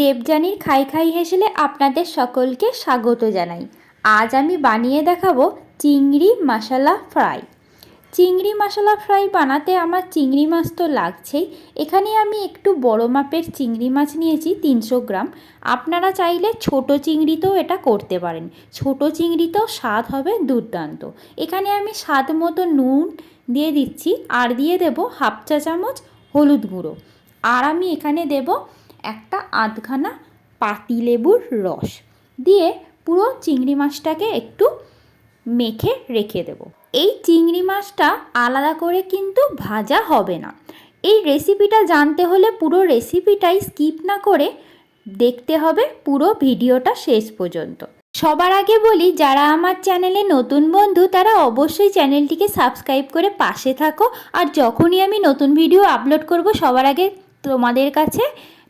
দেবযানীর খাই খাই হেসেলে আপনাদের সকলকে স্বাগত জানাই। আজ আমি বানিয়ে দেখাবো চিংড়ি মশলা ফ্রাই। চিংড়ি মশলা ফ্রাই বানাতে আমার চিংড়ি মাছ তো লাগছেই। এখানে আমি একটু বড় মাপের চিংড়ি মাছ নিয়েছি, তিনশো গ্রাম। আপনারা চাইলে ছোট চিংড়িতেও এটা করতে পারেন। ছোট চিংড়িতেও স্বাদ হবে দুর্দান্ত। এখানে আমি স্বাদ মতো নুন দিয়ে দিচ্ছি, আর দিয়ে দেব হাফ চা চামচ হলুদ গুঁড়ো। আর আমি এখানে দেব একটা আধখানা পাতিলেবুর রস দিয়ে পুরো চিংড়ি মাছটাকে একটু মেখে রেখে দেব। এই চিংড়ি মাছটা আলাদা করে কিন্তু ভাজা হবে না। এই রেসিপিটা জানতে হলে পুরো রেসিপিটাই স্কিপ না করে দেখতে হবে পুরো ভিডিওটা শেষ পর্যন্ত। সবার আগে বলি, যারা আমার চ্যানেলে নতুন বন্ধু, তারা অবশ্যই চ্যানেলটিকে সাবস্ক্রাইব করে পাশে থাকো। আর যখনই আমি নতুন ভিডিও আপলোড করব, সবার আগে তোমাদের কাছে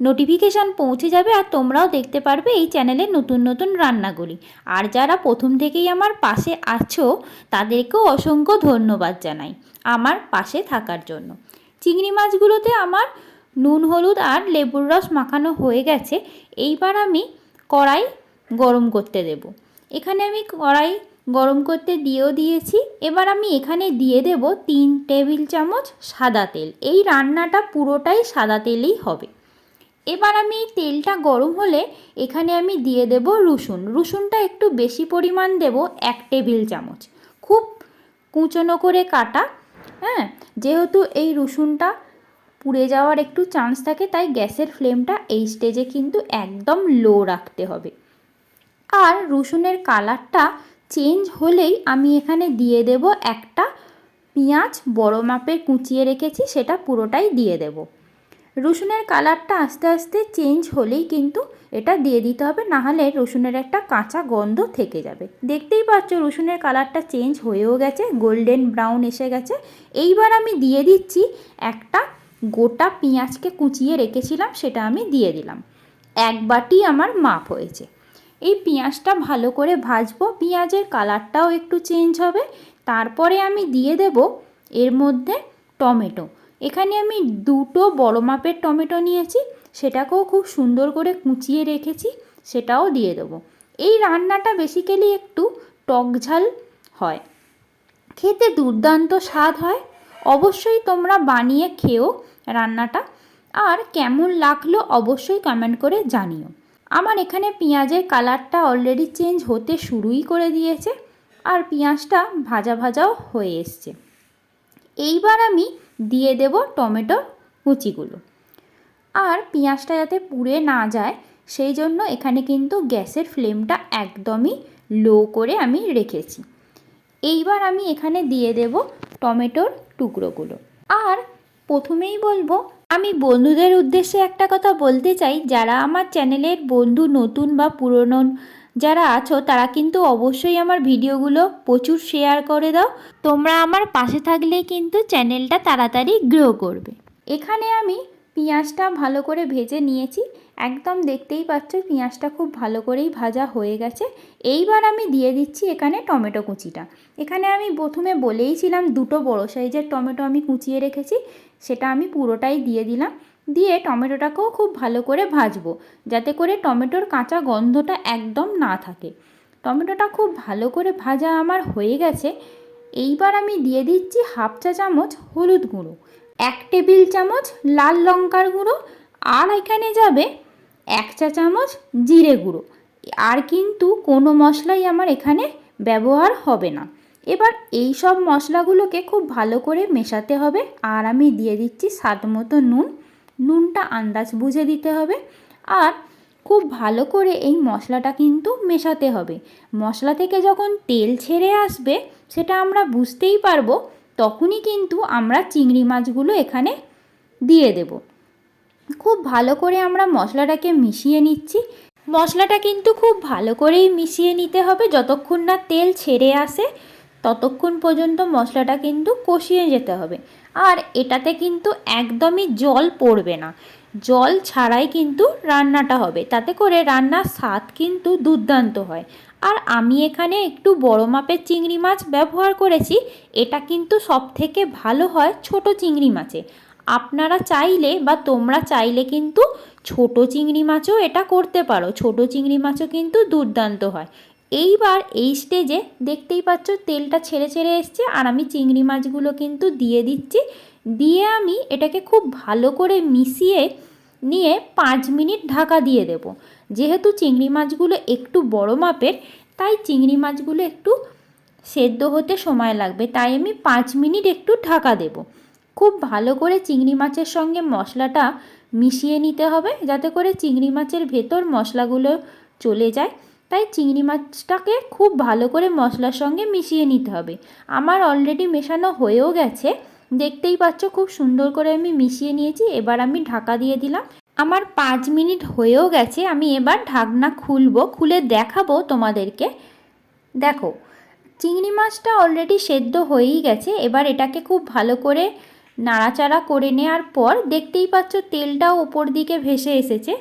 নোটিফিকেশান পৌঁছে যাবে আর তোমরাও দেখতে পারবে এই চ্যানেলে নতুন নতুন রান্নাগুলি। আর যারা প্রথম থেকেই আমার পাশে আছো, তাদেরকেও অসংখ্য ধন্যবাদ জানাই আমার পাশে থাকার জন্য। চিংড়ি মাছগুলোতে আমার নুন, হলুদ আর লেবুর রস মাখানো হয়ে গেছে। এইবার আমি কড়াই গরম করতে দেব। এখানে আমি কড়াই গরম করতে দিয়েও দিয়েছি। এবার আমি এখানে দিয়ে দেব তিন টেবিল চামচ সাদা তেল। এই রান্নাটা পুরোটাই সাদা তেলেই হবে। এবার আমি এই তেলটা গরম হলে এখানে আমি দিয়ে দেব রসুন। রসুনটা একটু বেশি পরিমাণ দেব এক টেবিল চামচ। খুব কুচনো করে কাটা হ্যাঁ? যেহেতু এই রসুনটা পুড়ে যাওয়ার একটু চান্স থাকে, তাই গ্যাসের ফ্লেমটা এই স্টেজে কিন্তু একদম লো রাখতে হবে। আর রসুনের কালারটা চেঞ্জ হলেই আমি এখানে দিয়ে দেব একটা পেঁয়াজ বড় মাপের কুচিয়ে রেখেছি, সেটা পুরোটাই দিয়ে দেব। রসুনের কালারটা আস্তে আস্তে চেঞ্জ হলেই কিন্তু এটা দিয়ে দিতে হবে, নাহলে রসুনের একটা কাঁচা গন্ধ থেকে যাবে। দেখতেই পাচ্ছ রসুনের কালারটা চেঞ্জ হয়েও গেছে গোল্ডেন ব্রাউন এসে গেছে। এইবার আমি দিয়ে দিচ্ছি একটা গোটা পেঁয়াজকে কুচিয়ে রেখেছিলাম, সেটা আমি দিয়ে দিলাম। এক বাটি আমার মাপ হয়েছে। এই পেঁয়াজটা ভালো করে ভাজবো, পেঁয়াজের কালারটাও একটু চেঞ্জ হবে। তারপরে আমি দিয়ে দেব এর মধ্যে টমেটো। এখানে আমি দুটো বড় মাপের টমেটো নিয়েছি, সেটাকেও খুব সুন্দর করে কুচিয়ে রেখেছি, সেটাও দিয়ে দেবো। এই রান্নাটা বেসিক্যালি একটু টক ঝাল হয়। খেতে দুর্দান্ত স্বাদ হয়। অবশ্যই তোমরা বানিয়ে খেও রান্নাটা। আর কেমন লাগল অবশ্যই কমেন্ট করে জানিও। আমার এখানে পেঁয়াজের কালারটা অলরেডি চেঞ্জ হতে শুরুই করে দিয়েছে। আর পেঁয়াজটা ভাজা ভাজাও হয়ে এসছে। এইবার আমি দিয়ে দেব টমেটো কুচিগুলো। আর পেঁয়াজটা যাতে পুড়ে না যায়, সেই জন্য এখানে কিন্তু গ্যাসের ফ্লেমটা একদমই লো করে আমি রেখেছি। এইবার আমি এখানে দিয়ে দেব টমেটোর টুকরোগুলো। আর প্রথমেই বলব, আমি বন্ধুদের উদ্দেশ্যে একটা কথা বলতে চাই, যারা আমার চ্যানেলের বন্ধু, নতুন বা পুরনো যারা আছো, তারা কিন্তু অবশ্যই আমার ভিডিওগুলো প্রচুর শেয়ার করে দাও। তোমরা আমার পাশে থাকলে কিন্তু চ্যানেলটা তাড়াতাড়ি গ্রো করবে। এখানে আমি পেঁয়াজটা ভালো করে ভেজে নিয়েছি। একদম দেখতেই পাচ্ছ, পেঁয়াজটা খুব ভালো করেই ভাজা হয়ে গেছে। এইবার আমি দিয়ে দিচ্ছি এখানে টমেটো কুচিটা। এখানে আমি প্রথমে বলেইছিলাম দুটো বড়ো সাইজের টমেটো আমি কুচিয়ে রেখেছি। সেটা আমি পুরোটাই দিয়ে দিলাম। দিয়ে টমেটোটাকেও খুব ভালো করে ভাজবো, যাতে করে টমেটোর কাঁচা গন্ধটা একদম না থাকে। টমেটোটা খুব ভালো করে ভাজা আমার হয়ে গেছে। এইবার আমি দিয়ে দিচ্ছি হাফ চা চামচ হলুদ গুঁড়ো, এক টেবিল চামচ লাল লঙ্কার গুঁড়ো, আর এখানে যাবে এক চা চামচ জিরে গুঁড়ো। আর কিন্তু কোনো মশলাই আমার এখানে ব্যবহার হবে না। এবার এই সব মশলাগুলোকে খুব ভালো করে মেশাতে হবে। আর আমি দিয়ে দিচ্ছি স্বাদ মতো নুন। নুনটা আন্দাজ বুঝে দিতে হবে আর খুব ভালো করে এই মশলাটা কিন্তু মেশাতে হবে। মশলা থেকে যখন তেল ছেড়ে আসবে, সেটা আমরা বুঝতেই পারব, তখনই কিন্তু আমরা চিংড়ি মাছগুলো এখানে দিয়ে দেব। খুব ভালো করে আমরা মশলাটাকে মিশিয়ে নিচ্ছি। মশলাটা কিন্তু খুব ভালো করেই মিশিয়ে নিতে হবে, যতক্ষণ না তেল ছেড়ে আসে ততক্ষণ পর্যন্ত মশলাটা কিন্তু কষিয়ে যেতে হবে। আর এটাতে কিন্তু একদমই জল পড়বে না। জল ছাড়াই কিন্তু রান্নাটা হবে। তাতে করে রান্নার স্বাদ কিন্তু দুর্দান্ত হয়। আর আমি এখানে একটু বড় মাপের চিংড়ি মাছ ব্যবহার করেছি। এটা কিন্তু সব থেকে ভালো হয় ছোট চিংড়ি মাছে। আপনারা চাইলে বা তোমরা চাইলে কিন্তু ছোট চিংড়ি মাছও এটা করতে পারো। ছোট চিংড়ি মাছও কিন্তু দুর্দান্ত হয়। এইবার এই স্টেজে দেখতেই পাচ্ছ তেলটা ছেড়ে ছেড়ে এসছে আর আমি চিংড়ি মাছগুলো কিন্তু দিয়ে দিচ্ছি। দিয়ে আমি এটাকে খুব ভালো করে মিশিয়ে নিয়ে পাঁচ মিনিট ঢাকা দিয়ে দেব। যেহেতু চিংড়ি মাছগুলো একটু বড় মাপের, তাই চিংড়ি মাছগুলো একটু সেদ্ধ হতে সময় লাগবে। তাই আমি পাঁচ মিনিট একটু ঢাকা দেব। খুব ভালো করে চিংড়ি মাছের সঙ্গে মশলাটা মিশিয়ে নিতে হবে, যাতে করে চিংড়ি মাছের ভেতর মশলাগুলো চলে যায়। তাই চিংড়ি মাছটাকে খুব ভালো করে মশলার সঙ্গে মিশিয়ে নিতে হবে। আমার অলরেডি মেশানো হয়েও গেছে। দেখতেই পাচ্ছ খুব সুন্দর করে আমি মিশিয়ে নিয়েছি। এবার আমি ঢাকা দিয়ে দিলাম। আমার পাঁচ মিনিট হয়েও গেছে। আমি এবার ঢাকনা খুলবো, খুলে দেখাবো তোমাদেরকে। দেখো, চিংড়ি মাছটা অলরেডি সেদ্ধ হয়েই গেছে। এবার এটাকে খুব ভালো করে নাড়াচাড়া করে নেওয়ার পর দেখতেই পাচ্ছ তেলটাও ওপর দিকে ভেসে এসেছে।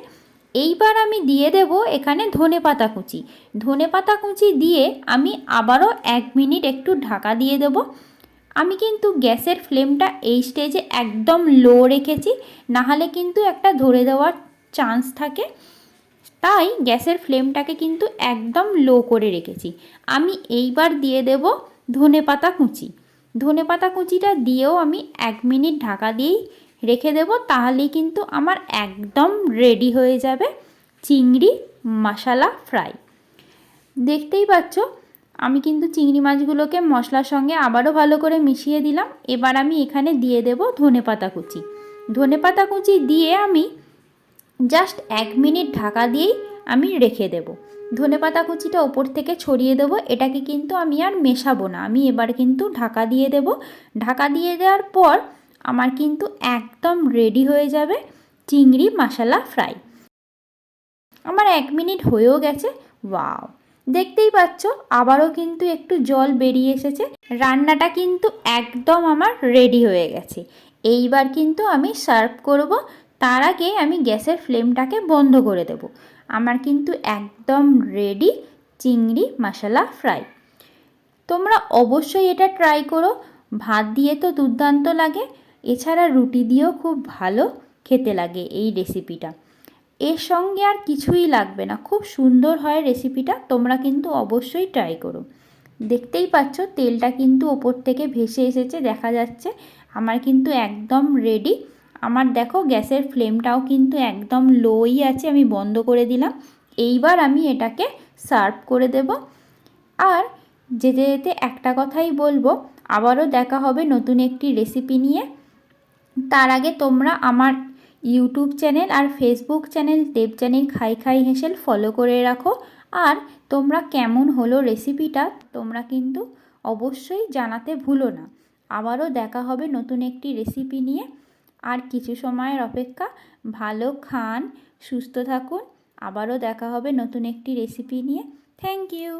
এইবার আমি দিয়ে দেব এখানে ধনে পাতা কুচি। ধনে পাতা কুচি দিয়ে আমি আবারও এক মিনিট একটু ঢাকা দিয়ে দেব। আমি কিন্তু গ্যাসের ফ্লেমটা এই স্টেজে একদম লো রেখেছি, নাহলে কিন্তু একটা ধরে দেওয়ার চান্স থাকে। তাই গ্যাসের ফ্লেমটাকে কিন্তু একদম লো করে রেখেছি। আমি এইবার দিয়ে দেব ধনে পাতা কুচি। ধনে পাতা কুচিটা দিয়েও আমি এক মিনিট ঢাকা দিয়েই রেখে দেব, তাহলেই কিন্তু আমার একদম রেডি হয়ে যাবে চিংড়ি মশালা ফ্রাই দেখতেই পাচ্ছ, আমি কিন্তু চিংড়ি মাছগুলোকে মশলার সঙ্গে আবারও ভালো করে মিশিয়ে দিলাম। এবার আমি এখানে দিয়ে দেব ধনে পাতা কুচি। ধনে পাতা কুচি দিয়ে আমি জাস্ট এক মিনিট ঢাকা দিয়েই আমি রেখে দেব। ধনে পাতা কুচিটা ওপর থেকে ছড়িয়ে দেবো, এটাকে কিন্তু আমি আর মেশাবো না। আমি এবার কিন্তু ঢাকা দিয়ে দেব। ঢাকা দিয়ে দেওয়ার পর আমার কিন্তু একদম রেডি হয়ে যাবে চিংড়ি মশলা ফ্রাই আমার এক মিনিট হয়েও গেছে ওয়াও দেখতেই পাচ্ছ, আবারও কিন্তু একটু জল বেরিয়ে এসেছে। রান্নাটা কিন্তু একদম আমার রেডি হয়ে গেছে। এইবার কিন্তু আমি সার্ভ করব, তার আগে আমি গ্যাসের ফ্লেমটাকে বন্ধ করে দেব। আমার কিন্তু একদম রেডি চিংড়ি মশলা ফ্রাই তোমরা অবশ্যই এটা ট্রাই করো। ভাত দিয়ে তো দুর্দান্ত লাগে। এছাড়া রুটি দিয়েও খুব ভালো খেতে লাগে এই রেসিপিটা এর সঙ্গে আর কিছুই লাগবে না, খুব সুন্দর হয় রেসিপিটা তোমরা কিন্তু অবশ্যই ট্রাই করো। দেখতেই পাচ্ছ, তেলটা কিন্তু ওপর থেকে ভেসে এসেছে, দেখা যাচ্ছে আমার কিন্তু একদম রেডি আমার দেখো, গ্যাসের ফ্লেমটাও কিন্তু একদম লোই আছে, আমি বন্ধ করে দিলাম। এইবার আমি এটাকে সার্ভ করে দেব। আর যেতে যেতে একটা কথাই বলব, আবারও দেখা হবে নতুন একটি রেসিপি নিয়ে। তার আগে তোমরা আমার ইউটিউব চ্যানেল আর ফেসবুক চ্যানেল দেবজানির খাই খাই হেসেল ফলো করে রাখো। আর তোমরা কেমন হলো রেসিপিটা তোমরা কিন্তু অবশ্যই জানাতে ভুলো না। আবারও দেখা হবে নতুন একটি রেসিপি নিয়ে। আর কিছু সময়ের অপেক্ষা, ভালো খান, সুস্থ থাকুন। আবারও দেখা হবে নতুন একটি রেসিপি নিয়ে। Thank you